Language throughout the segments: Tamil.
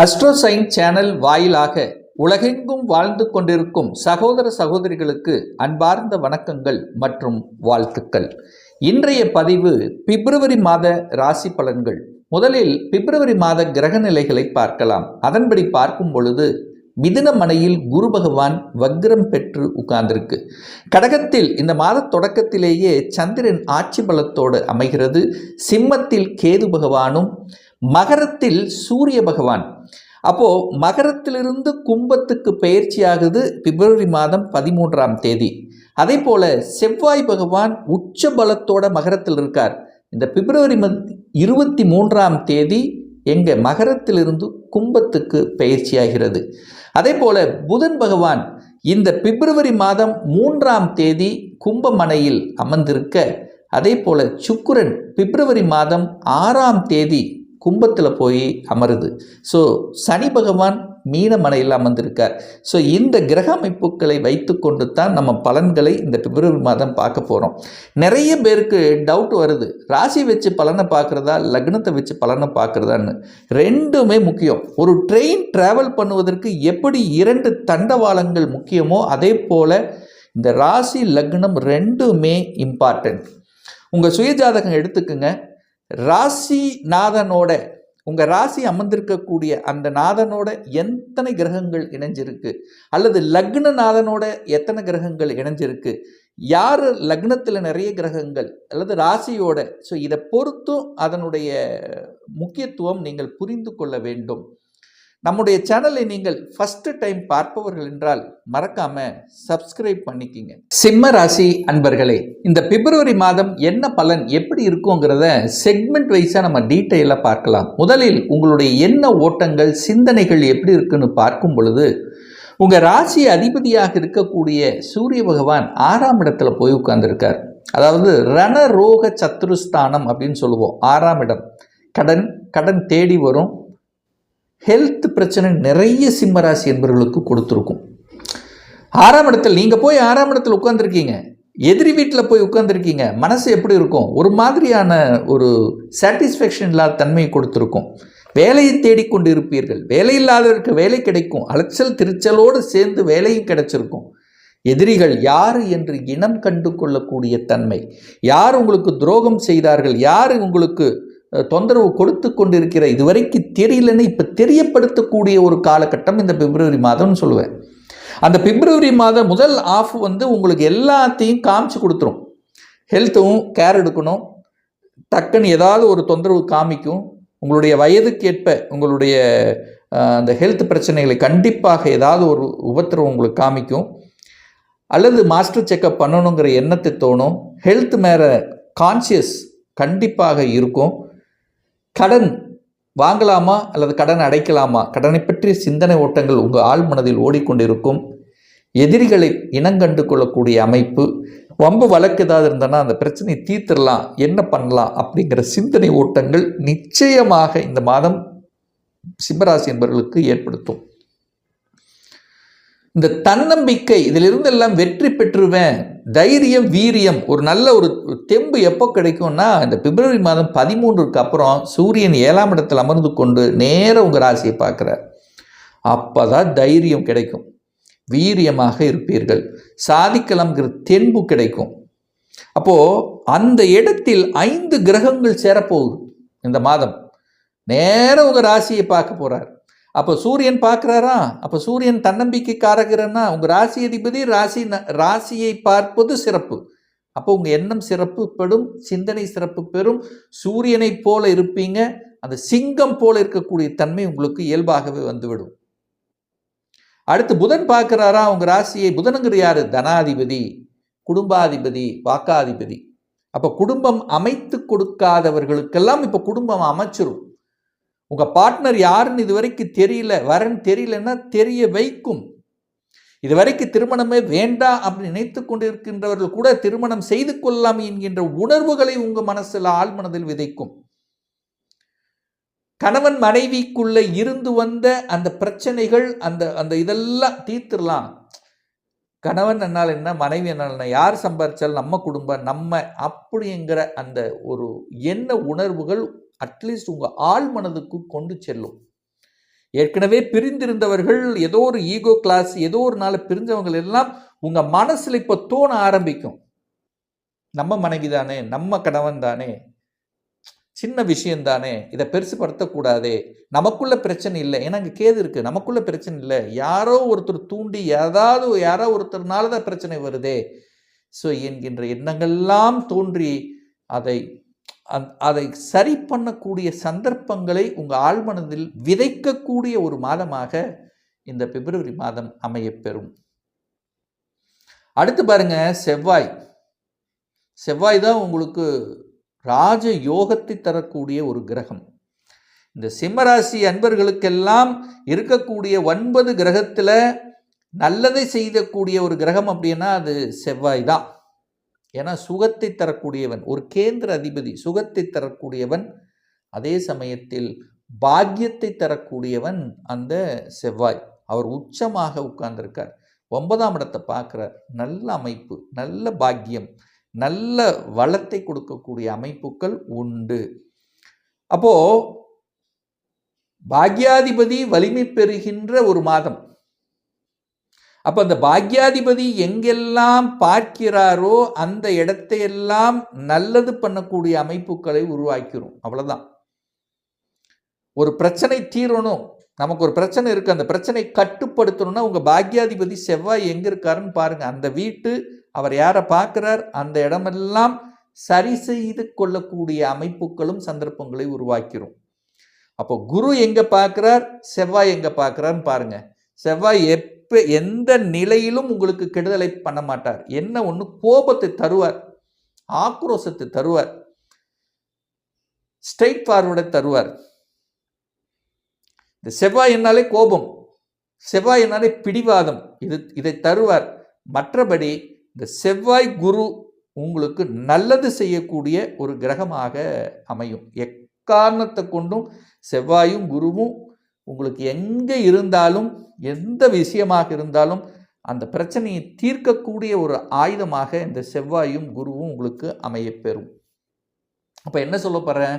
அஸ்ட்ரோசைன் சேனல் வாயிலாக உலகெங்கும் வாழ்ந்து கொண்டிருக்கும் சகோதர சகோதரிகளுக்கு அன்பார்ந்த வணக்கங்கள் மற்றும் வாழ்த்துக்கள். இன்றைய பதிவு பிப்ரவரி மாத ராசி பலன்கள். முதலில் பிப்ரவரி மாத கிரக நிலைகளை பார்க்கலாம். அதன்படி பார்க்கும் பொழுது மிதுன மனையில் குரு பகவான் வக்ரம் பெற்று உட்கார்ந்திருக்கு. கடகத்தில் இந்த மாத தொடக்கத்திலேயே சந்திரன் ஆட்சி பலத்தோடு அமைகிறது. சிம்மத்தில் கேது பகவானும் மகரத்தில் சூரிய பகவான். அப்போது மகரத்திலிருந்து கும்பத்துக்கு பயிற்சி ஆகுது பிப்ரவரி மாதம் பதிமூன்றாம் தேதி. அதே போல் செவ்வாய் பகவான் உச்ச பலத்தோட மகரத்தில் இருக்கார். இந்த பிப்ரவரி மத் இருபத்தி மூன்றாம் தேதி எங்கள் மகரத்திலிருந்து கும்பத்துக்கு பயிற்சியாகிறது அதே போல் புதன் பகவான் இந்த பிப்ரவரி மாதம் மூன்றாம் தேதி கும்பமனையில் அமர்ந்திருக்க அதே போல் சுக்குரன் பிப்ரவரி மாதம் ஆறாம் தேதி கும்பத்தில் போய் அமருது. ஸோ சனி பகவான் மீனமனையில் அமர்ந்திருக்கார். ஸோ இந்த கிரக அமைப்புகளை வைத்துக்கொண்டு தான் நம்ம பலன்களை இந்த பிப்ரவரி மாதம் பார்க்க போகிறோம் நிறைய பேருக்கு டவுட் வருது. ராசி வச்சு பலனை பார்க்குறதா லக்னத்தை வச்சு பலனை பார்க்குறதான்னு. ரெண்டுமே முக்கியம். ஒரு ட்ரெயின் ட்ராவல் பண்ணுவதற்கு எப்படி இரண்டு தண்டவாளங்கள் முக்கியமோ அதே போல் இந்த ராசி லக்னம் ரெண்டுமே இம்பார்ட்டன்ட் உங்கள் சுயஜாதகம் எடுத்துக்கோங்க. ராசி நாதனோட உங்கள் ராசி அமர்ந்திருக்கக்கூடிய அந்த நாதனோட எத்தனை கிரகங்கள் இணைஞ்சிருக்கு? அல்லது லக்ன நாதனோட எத்தனை கிரகங்கள் இணைஞ்சிருக்கு? யார் லக்னத்தில் நிறைய கிரகங்கள் அல்லது ராசியோட? ஸோ இதை பொறுத்தும் அதனுடைய முக்கியத்துவம் நீங்கள் புரிந்து கொள்ள வேண்டும். நம்முடைய சேனலை நீங்கள் ஃபர்ஸ்ட் டைம் பார்ப்பவர்கள் என்றால் மறக்காம சப்ஸ்கிரைப் பண்ணிக்கிங்க. சிம்ம ராசி அன்பர்களே இந்த பிப்ரவரி மாதம் என்ன பலன் எப்படி இருக்குங்கிறத செக்மெண்ட் வைஸாக நம்ம டீட்டெயிலாக பார்க்கலாம். முதலில் உங்களுடைய எண்ண ஓட்டங்கள் சிந்தனைகள் எப்படி இருக்குன்னு பார்க்கும் பொழுது உங்கள் ராசி அதிபதியாக இருக்கக்கூடிய சூரிய பகவான் ஆறாம் இடத்துல போய் உட்கார்ந்துருக்கார். அதாவது ரணரோக சத்ருஸ்தானம் அப்படின்னு சொல்லுவோம். ஆறாம் இடம். கடன் கடன் தேடி வரும். ஹெல்த் பிரச்சனை நிறைய சிம்மராசி என்பவர்களுக்கு கொடுத்துருக்கும். ஆறாம் இடத்தில் நீங்கள் போய் ஆறாம் இடத்தில் உட்காந்துருக்கீங்க எதிரி வீட்டில் போய் உட்காந்துருக்கீங்க மனசு எப்படி இருக்கும்? ஒரு மாதிரியான ஒரு சாட்டிஸ்ஃபேக்ஷன் இல்லாத தன்மையை கொடுத்துருக்கும். வேலையை தேடிக்கொண்டு இருப்பீர்கள் வேலை இல்லாதவருக்கு வேலை கிடைக்கும். அலைச்சல் திருச்சலோடு சேர்ந்து வேலையும் கிடைச்சிருக்கும். எதிரிகள் யார் என்று இனம் கண்டு கொள்ளக்கூடிய தன்மை. யார் உங்களுக்கு துரோகம் செய்தார்கள்? யார் உங்களுக்கு தொந்தரவு கொடுத்து கொண்டிருக்கிற இதுவரைக்கு தெரியலன்னு இப்போ தெரியப்படுத்தக்கூடிய ஒரு காலகட்டம் இந்த பிப்ரவரி மாதம்னு சொல்லுவேன். அந்த பிப்ரவரி மாதம் முதல் ஆஃப் வந்து உங்களுக்கு எல்லாத்தையும் காமிச்சு கொடுத்துரும். ஹெல்த்தும் கேர் எடுக்கணும். டக்குன்னு ஏதாவது ஒரு தொந்தரவு காமிக்கும். உங்களுடைய வயதுக்கேற்ப உங்களுடைய அந்த ஹெல்த் பிரச்சனைகளை கண்டிப்பாக ஏதாவது ஒரு உபத்திரவம் உங்களுக்கு காமிக்கும். அல்லது மாஸ்டர் செக்கப் பண்ணணுங்கிற எண்ணத்தை தோணும். ஹெல்த் மேலே கான்சியஸ் கண்டிப்பாக இருக்கும். கடன் வாங்கலாமா அல்லது கடன் அடைக்கலாமா? கடனை பற்றிய சிந்தனை ஓட்டங்கள் உங்கள் ஆள் மனதில் ஓடிக்கொண்டிருக்கும். எதிரிகளை இனங்கண்டு கொள்ளக்கூடிய அமைப்பு. வம்பு வழக்கு ஏதாவது இருந்தனா அந்த பிரச்சனையை தீர்த்திடலாம். என்ன பண்ணலாம் அப்படிங்கிற சிந்தனை ஓட்டங்கள் நிச்சயமாக இந்த மாதம் சிம்மராசி என்பவர்களுக்கு ஏற்படுத்தும். இந்த தன்னம்பிக்கை இதிலிருந்து எல்லாம் வெற்றி பெற்றுவேன். தைரியம் வீரியம் ஒரு நல்ல ஒரு தெம்பு எப்போ கிடைக்கும்னா இந்த பிப்ரவரி மாதம் பதிமூன்றுக்கு அப்புறம் சூரியன் ஏழாம் இடத்தில் அமர்ந்து கொண்டு நேரம் உங்கள் ராசியை பார்க்குறார். அப்போ தான் தைரியம் கிடைக்கும். வீரியமாக இருப்பீர்கள். சாதிக்கலாம்ங்கிற தென்பு கிடைக்கும். அப்போது அந்த இடத்தில் ஐந்து கிரகங்கள் சேரப்போகுது. இந்த மாதம். நேராக உங்கள் ராசியை பார்க்க போகிறார் அப்போ சூரியன் பார்க்குறாரா? அப்போ சூரியன் தன்னம்பிக்கை காரகிறன்னா உங்கள் ராசி அதிபதி ராசி ராசியை பார்ப்பது சிறப்பு. அப்போ உங்கள் எண்ணம் சிறப்பு பெறும் சிந்தனை சிறப்பு பெறும். சூரியனைப் போல இருப்பீங்க. அந்த சிங்கம் போல இருக்கக்கூடிய தன்மை உங்களுக்கு இயல்பாகவே வந்துவிடும். அடுத்து புதன் பார்க்குறாரா? உங்கள் ராசியை புதனுங்கிற யார்? தனாதிபதி குடும்பாதிபதி வாக்காதிபதி. அப்போ குடும்பம் அமைத்து கொடுக்காதவர்களுக்கெல்லாம் இப்போ குடும்பம் அமைச்சிரும். உங்கள் பார்ட்னர் யாருன்னு இது வரைக்கும் தெரியல வரன் தெரியலன்னா தெரிய வைக்கும். இது வரைக்கும் திருமணமே வேண்டாம் அப்படின்னு நினைத்து கொண்டிருக்கின்றவர்கள் கூட திருமணம் செய்து கொள்ளலாம் என்கின்ற உணர்வுகளை உங்கள் மனசில் ஆழ்மனதில் விதைக்கும். கணவன் மனைவிக்குள்ளே இருந்து வந்த அந்த பிரச்சனைகள் அந்த அந்த இதெல்லாம் தீர்த்துடலாம். கணவன் என்னால் என்ன மனைவி என்னால் யார் சம்பாரிச்சாலும் நம்ம குடும்பம் நம்ம அப்படிங்கிற அந்த ஒரு என்ன உணர்வுகள் அட்லீஸ்ட் உங்கள் ஆள் மனதுக்கு கொண்டு செல்லும். ஏற்கனவே பிரிந்திருந்தவர்கள் ஏதோ ஒரு ஈகோ கிளாஸ் ஏதோ ஒரு நாள் பிரிஞ்சவங்க எல்லாம் உங்கள் மனசில் இப்போ தோண ஆரம்பிக்கும். நம்ம மனைவி தானே நம்ம கணவன் தானே சின்ன விஷயந்தானே இதை பெருசுப்படுத்தக்கூடாதே நமக்குள்ள பிரச்சனை இல்லை. ஏன்னா அங்கே கேது இருக்குது நமக்குள்ள பிரச்சனை இல்லை. யாரோ ஒருத்தர் தூண்டி ஏதாவது யாரோ ஒருத்தர்னால தான் பிரச்சனை வருதே. ஸோ என்கின்ற எண்ணங்கள்லாம் தோன்றி அதை அந்- அதை சரி பண்ணக்கூடிய சந்தர்ப்பங்களை உங்கள் ஆழ்மனதில் விதைக்கக்கூடிய ஒரு மாதமாக இந்த பிப்ரவரி மாதம் அமையப்பெறும். அடுத்து பாருங்க செவ்வாய். செவ்வாய் தான் உங்களுக்கு ராஜ யோகத்தை தரக்கூடிய ஒரு கிரகம். இந்த சிம்மராசி அன்பர்களுக்கெல்லாம் இருக்கக்கூடிய ஒன்பது கிரகத்தில் நல்லதை செய்யக்கூடிய ஒரு கிரகம் அப்படின்னா அது செவ்வாய் தான். ஏன்னா சுகத்தை தரக்கூடியவன் ஒரு கேந்திர அதிபதி சுகத்தை தரக்கூடியவன் அதே சமயத்தில் பாக்கியத்தை தரக்கூடியவன் அந்த செவ்வாய். அவர் உச்சமாக உட்கார்ந்திருக்கார். ஒன்பதாம் இடத்தை பார்க்குறார். நல்ல அமைப்பு நல்ல பாக்கியம் நல்ல வளத்தை கொடுக்கக்கூடிய அமைப்புகள் உண்டு. அப்போது பாக்யாதிபதி வலிமை பெறுகின்ற ஒரு மாதம். அப்போ அந்த பாக்யாதிபதி எங்கெல்லாம் பார்க்கிறாரோ அந்த இடத்தையெல்லாம் நல்லது பண்ணக்கூடிய அமைப்புகளை உருவாக்கிறோம். அவ்வளோதான் ஒரு பிரச்சனை தீரணும். நமக்கு ஒரு பிரச்சனை இருக்குது அந்த பிரச்சனை கட்டுப்படுத்தணும்னா உங்கள் பாக்யாதிபதி செவ்வாய் எங்கே இருக்காருன்னு பாருங்கள் அந்த வீட்டு அவர் யாரை பார்க்குறார் அந்த இடமெல்லாம் சரி செய்து கொள்ளக்கூடிய அமைப்புகளும் சந்தர்ப்பங்களை உருவாக்கிறோம். அப்போ குரு எங்கே பார்க்குறார் செவ்வாய் எங்கே பார்க்குறாருன்னு பாருங்கள் செவ்வாய் எப் எப்போ எந்த நிலையிலும் உங்களுக்கு கெடுதலை பண்ண மாட்டார். என்ன ஒன்று கோபத்தை தருவார். ஆக்ரோஷத்தை தருவார். ஸ்ட்ரைட் ஃபார்வர்டை தருவார். இந்த செவ்வாய் என்னாலே கோபம். செவ்வாய் என்னாலே பிடிவாதம். இது இதை தருவார். மற்றபடி இந்த செவ்வாய் குரு உங்களுக்கு நல்லது செய்யக்கூடிய ஒரு கிரகமாக அமையும். எக்காரணத்தை கொண்டும் செவ்வாயும் குருவும் உங்களுக்கு எங்கே இருந்தாலும் எந்த விஷயமாக இருந்தாலும் அந்த பிரச்சனையை தீர்க்கக்கூடிய ஒரு ஆயுதமாக இந்த செவ்வாயும் குருவும் உங்களுக்கு அமையப்பெறும். அப்போ என்ன சொல்ல போகிறேன்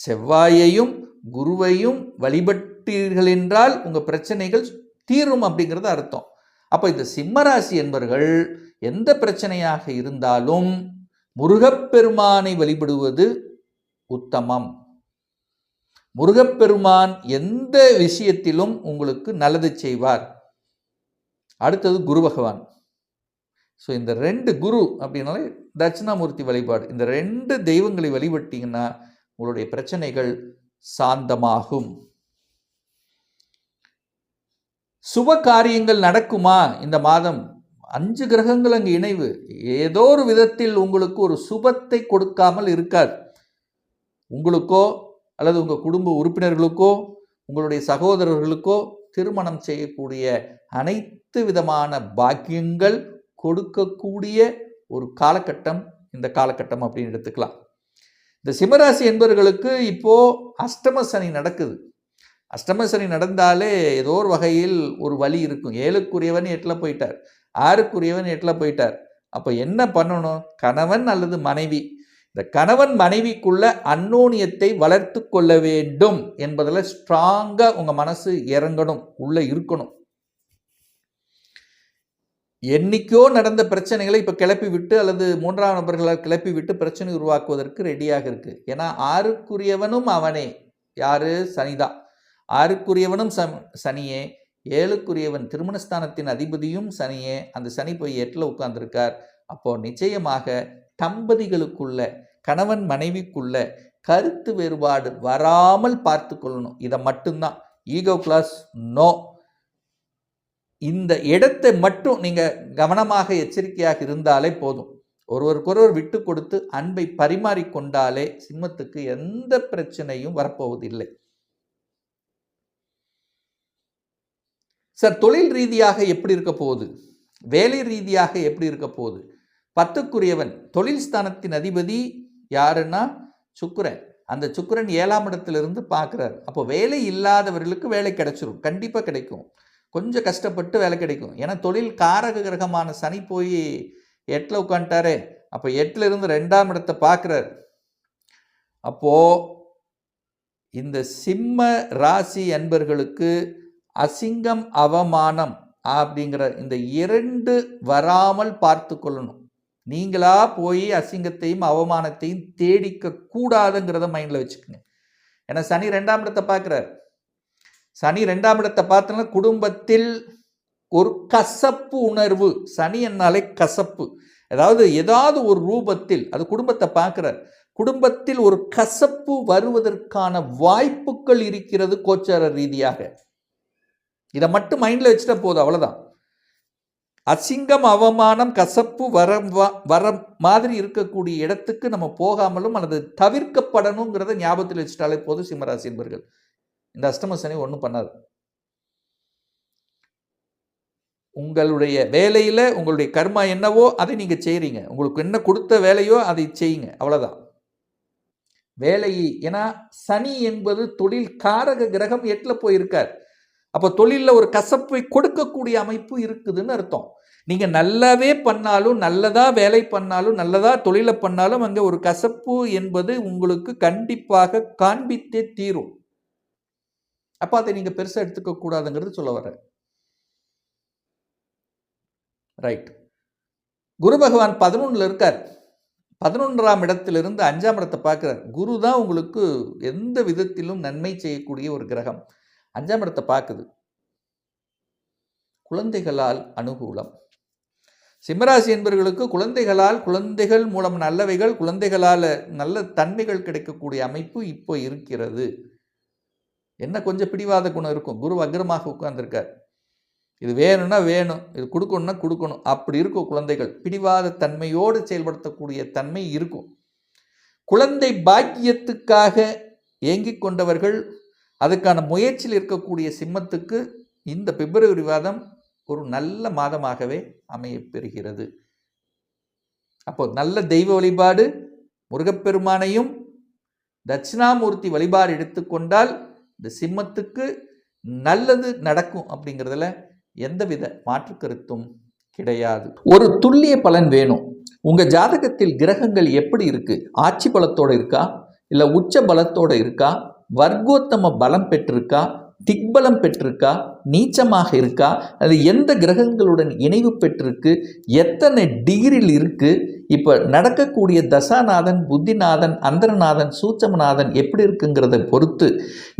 செவ்வாயையும் குருவையும் வழிபட்டீர்கள் என்றால் உங்கள் பிரச்சனைகள் தீரும் அப்படிங்கிறது அர்த்தம். அப்போ இந்த சிம்மராசி என்பவர்கள் எந்த பிரச்சனையாக இருந்தாலும் முருகப்பெருமானை வழிபடுவது உத்தமம். முருகப்பெருமான் எந்த விஷயத்திலும் உங்களுக்கு நல்லது செய்வார். அடுத்தது குரு பகவான். ஸோ இந்த ரெண்டு குரு அப்படின்னாலே தட்சிணாமூர்த்தி வழிபாடு. இந்த ரெண்டு தெய்வங்களை வழிபட்டீங்கன்னா உங்களுடைய பிரச்சனைகள் சாந்தமாகும். சுப காரியங்கள் நடக்குமா? இந்த மாதம் அஞ்சு கிரகங்கள் அங்கு இணைவு. ஏதோ ஒரு விதத்தில் உங்களுக்கு ஒரு சுபத்தை கொடுக்காமல் இருக்காது. உங்களுக்கோ அல்லது உங்கள் குடும்ப உறுப்பினர்களுக்கோ உங்களுடைய சகோதரர்களுக்கோ திருமணம் செய்யக்கூடிய அனைத்து விதமான பாக்கியங்கள் கொடுக்கக்கூடிய ஒரு காலகட்டம் இந்த காலகட்டம் அப்படின்னு எடுத்துக்கலாம். இந்த சிம்மராசி என்பவர்களுக்கு இப்போது அஷ்டம சனி நடக்குது. அஷ்டம சனி நடந்தாலே ஏதோ ஒரு வகையில் ஒரு வழி இருக்கும். ஏழுக்குரியவன் எட்டில் போயிட்டார். ஆறுக்குரியவன் எட்டில் போயிட்டார். அப்போ என்ன பண்ணணும்? கணவன் அல்லது மனைவி. இந்த கணவன் மனைவிக்குள்ள அன்னோனியத்தை வளர்த்து கொள்ள வேண்டும் என்பதில் ஸ்ட்ராங்காக உங்கள் மனசு இறங்கணும் உள்ளே இருக்கணும். என்னைக்கோ நடந்த பிரச்சனைகளை இப்போ கிளப்பி விட்டு அல்லது மூன்றாம் நபர்களால் கிளப்பி விட்டு பிரச்சனை உருவாக்குவதற்கு ரெடியாக இருக்கு. ஏன்னா ஆறுக்குரியவனும் அவனே. யாரு? சனிதான் ஆறுக்குரியவனும் சம் சனியே. ஏழுக்குரியவன் திருமணஸ்தானத்தின் அதிபதியும் சனியே. அந்த சனி போய் எட்டில் உட்கார்ந்துருக்கார். அப்போ நிச்சயமாக தம்பதிகளுக்குள்ள கணவன் மனைவிக்குள்ள கருத்து வேறுபாடு வராமல் பார்த்து கொள்ளணும். இதை மட்டும்தான். ஈகோ கிளாஸ் நோ இந்த இடத்தை மட்டும் நீங்கள் கவனமாக எச்சரிக்கையாக இருந்தாலே போதும். ஒருவருக்கொருவர் விட்டு கொடுத்து அன்பை பரிமாறிக்கொண்டாலே சிம்மத்துக்கு எந்த பிரச்சனையும் வரப்போவதில்லை. சார் தொழில் ரீதியாக எப்படி இருக்க போகுது? வேலை ரீதியாக எப்படி இருக்க போகுது? பத்துக்குரியவன் தொழில் ஸ்தானத்தின் அதிபதி யாருன்னா சுக்கரன். அந்த சுக்கிரன் ஏழாம் இடத்துலேருந்து பார்க்குறாரு. அப்போ வேலை இல்லாதவர்களுக்கு வேலை கிடைச்சிரும். கண்டிப்பாக கிடைக்கும். கொஞ்சம் கஷ்டப்பட்டு வேலை கிடைக்கும். ஏன்னா தொழில் காரக கிரகமான சனி போய் எட்டில் உட்காந்துட்டாரே அப்போ எட்டில் இருந்து ரெண்டாம் இடத்தை பார்க்குறார். அப்போது இந்த சிம்ம ராசி அன்பர்களுக்கு அசிங்கம் அவமானம் அப்படிங்கிற இந்த இரண்டு வராமல் பார்த்து கொள்ளணும். நீங்களா போய் அசிங்கத்தையும் அவமானத்தையும் தேடிக்க கூடாதுங்கிறத மைண்டில் வச்சுக்கோங்க. ஏன்னா சனி ரெண்டாம் இடத்தை பார்க்குறார். சனி ரெண்டாம் இடத்தை பார்த்தோன்னா குடும்பத்தில் ஒரு கசப்பு உணர்வு. சனி என்னாலே கசப்பு. அதாவது ஏதாவது ஒரு ரூபத்தில் அது குடும்பத்தை பார்க்குறார். குடும்பத்தில் ஒரு கசப்பு வருவதற்கான வாய்ப்புகள் இருக்கிறது கோச்சார ரீதியாக. இதை மட்டும் மைண்டில் வச்சுட்டா போதும் அவ்வளோதான் அசிங்கம் அவமானம் கசப்பு வர வர மாதிரி இருக்கக்கூடிய இடத்துக்கு நம்ம போகாமலும் அல்லது தவிர்க்கப்படணுங்கிறத ஞாபகத்தில் வச்சுட்டாலே போதும் சிம்மராசி என்பர்கள். இந்த அஷ்டம சனி ஒன்றும் பண்ணாது உங்களுடைய வேலையில் உங்களுடைய கர்மா என்னவோ அதை நீங்கள் செய்கிறீங்க உங்களுக்கு என்ன கொடுத்த வேலையோ அதை செய்யுங்க. அவ்வளோதான் வேலையை ஏன்னா சனி என்பது தொழில் காரக கிரகம் எட்டில் போயிருக்கார். அப்போ தொழிலில் ஒரு கசப்பை கொடுக்கக்கூடிய அமைப்பு இருக்குதுன்னு அர்த்தம். நீங்கள் நல்லாவே பண்ணாலும் நல்லதாக வேலை பண்ணாலும் நல்லதாக தொழிலை பண்ணாலும் அங்கே ஒரு கசப்பு என்பது உங்களுக்கு கண்டிப்பாக காண்பித்தே தீரும். அப்போ அதை நீங்கள் பெருசாக எடுத்துக்க கூடாதுங்கிறது சொல்ல வரேன் ரைட் குரு பகவான் பதினொன்றில் இருக்கார். பதினொன்றாம் இடத்திலிருந்து அஞ்சாம் இடத்தை பார்க்குறார். குரு தான் உங்களுக்கு எந்த விதத்திலும் நன்மை செய்யக்கூடிய ஒரு கிரகம். அஞ்சாம் இடத்தை பார்க்குது. குழந்தைகளால் அனுகூலம். சிம்மராசி என்பவர்களுக்கு குழந்தைகளால் குழந்தைகள் மூலம் நல்லவைகள் குழந்தைகளால் நல்ல தன்மைகள் கிடைக்கக்கூடிய அமைப்பு இப்போ இருக்கிறது. என்ன கொஞ்சம் பிடிவாத குணம் இருக்கும். குரு அக்ரமாக உட்கார்ந்துருக்கார். இது வேணும்னா வேணும் இது கொடுக்கணும்னா கொடுக்கணும். அப்படி இருக்கும் குழந்தைகள். பிடிவாத தன்மையோடு செயல்படுத்தக்கூடிய தன்மை இருக்கும். குழந்தை பாக்கியத்துக்காக ஏங்கிக் கொண்டவர்கள் அதுக்கான முயற்சியில் இருக்கக்கூடிய சிம்மத்துக்கு இந்த பிப்ரவரி மாதம் ஒரு நல்ல மாதமாகவே அமையப்பெறுகிறது. அப்போ நல்ல தெய்வ வழிபாடு முருகப்பெருமானையும் தட்சிணாமூர்த்தி வழிபாடு எடுத்துக்கொண்டால் இந்த சிம்மத்துக்கு நல்லது நடக்கும் அப்படிங்கிறதுல எந்தவித மாற்று கருத்தும் கிடையாது. ஒரு துல்லிய பலன் வேணும். உங்கள் ஜாதகத்தில் கிரகங்கள் எப்படி இருக்குது ஆட்சி பலத்தோடு இருக்கா? இல்லை உச்ச பலத்தோடு இருக்கா? வர்க்கோத்தம பலம் பெற்றிருக்கா? திக்பலம் பெற்றிருக்கா? நீச்சமாக இருக்கா? அது எந்த கிரகங்களுடன் இணைவு பெற்றிருக்கு? எத்தனை டிகிரியில் இருக்கு? இப்போ நடக்கக்கூடிய தசாநாதன் புத்திநாதன் அந்தரநாதன் சூட்சமநாதன் எப்படி இருக்குங்கிறத பொறுத்து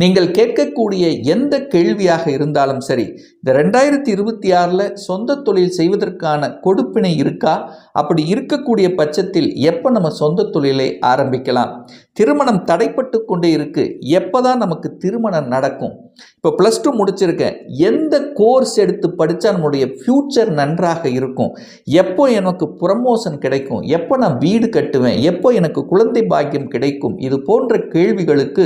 நீங்கள் கேட்கக்கூடிய எந்த கேள்வியாக இருந்தாலும் சரி இந்த ரெண்டாயிரத்தி இருபத்தி ஆறில் சொந்த தொழில் செய்வதற்கான கொடுப்பினை இருக்கா? அப்படி இருக்கக்கூடிய பட்சத்தில் எப்போ நம்ம சொந்த தொழிலை ஆரம்பிக்கலாம்? திருமணம் தடைப்பட்டு கொண்டே இருக்கு. எப்போ தான் நமக்கு திருமணம் நடக்கும்? இப்போ ப்ளஸ் டூ முடிச்சிருக்கேன். எந்த கோர்ஸ் எடுத்து படித்தா நம்முடைய ஃப்யூச்சர் நன்றாக இருக்கும்? எப்போ எனக்கு ப்ரமோஷன் கிடைக்கும்? எப்போ நான் வீடு கட்டுவேன்? எப்போ எனக்கு குழந்தை பாக்கியம் கிடைக்கும்? இது போன்ற கேள்விகளுக்கு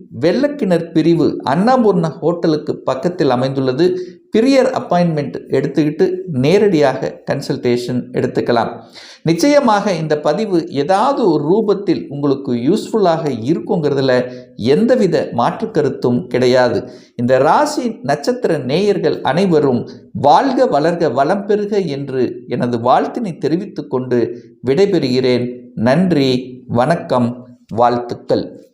வெள்ளக்கிணர் பிரிவு அண்ணாபூர்ணா ஹோட்டலுக்கு பக்கத்தில் அமைந்துள்ளது. பிரியர் அப்பாயின்மெண்ட் எடுத்துக்கிட்டு நேரடியாக கன்சல்டேஷன் எடுத்துக்கலாம். நிச்சயமாக இந்த பதிவு ஏதாவது ஒரு ரூபத்தில் உங்களுக்கு யூஸ்ஃபுல்லாக இருக்குங்கிறதுல எந்தவித மாற்று கருத்தும் கிடையாது. இந்த ராசி நட்சத்திர நேயர்கள் அனைவரும் வாழ்க வளர்க வளம் பெறுக என்று எனது வாழ்த்தினை தெரிவித்துக்கொண்டு விடைபெறுகிறேன். நன்றி வணக்கம் வாழ்த்துக்கள்.